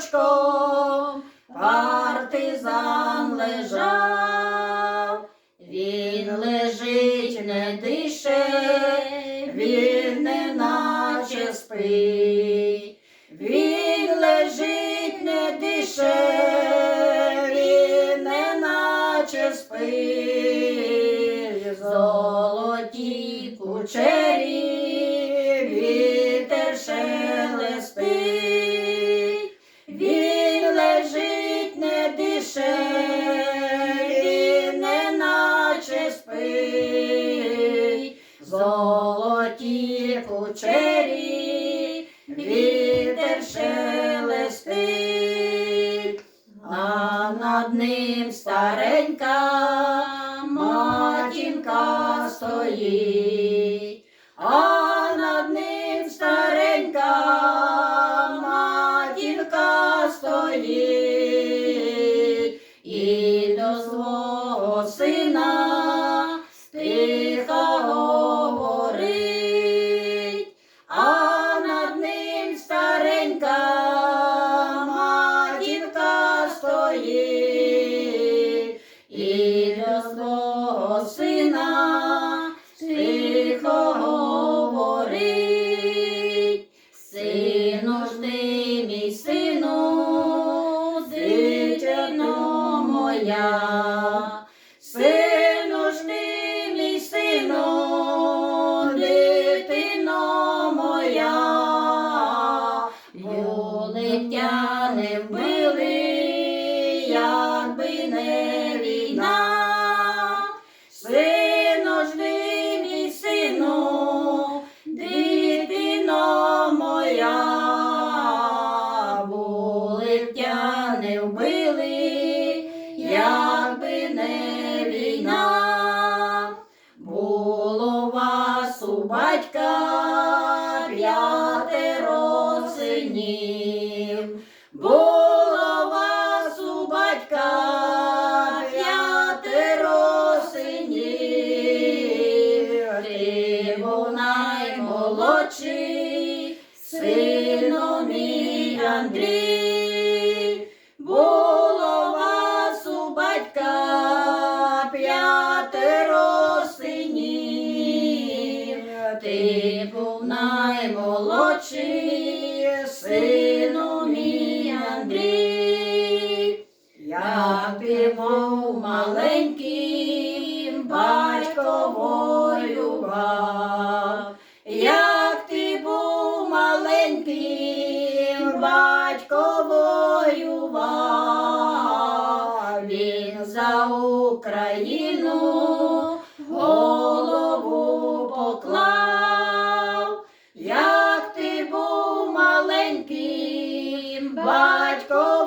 дубочком партизан лежав, він лежить, не дише, він не наче спить, він лежить, не дише, він не наче спить, а над ним старенька матінка стоїть, і до свого сина стиха говорить, а над ним старенька матінка стоїть, і до свого жди, мій сину, дитино моя, сину жди, мій сину, дитино моя, Юлиття не вбили, якби було вас у батька п'ятеро синів, ти був наймолодший, сину мій Андрій, було вас у синів, ти був наймолодший, сину Ти маленьким, батько воював, як ти був маленьким, батько воював, він за Україну голову поклав, як ти був маленьким, батько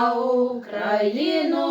за Україну.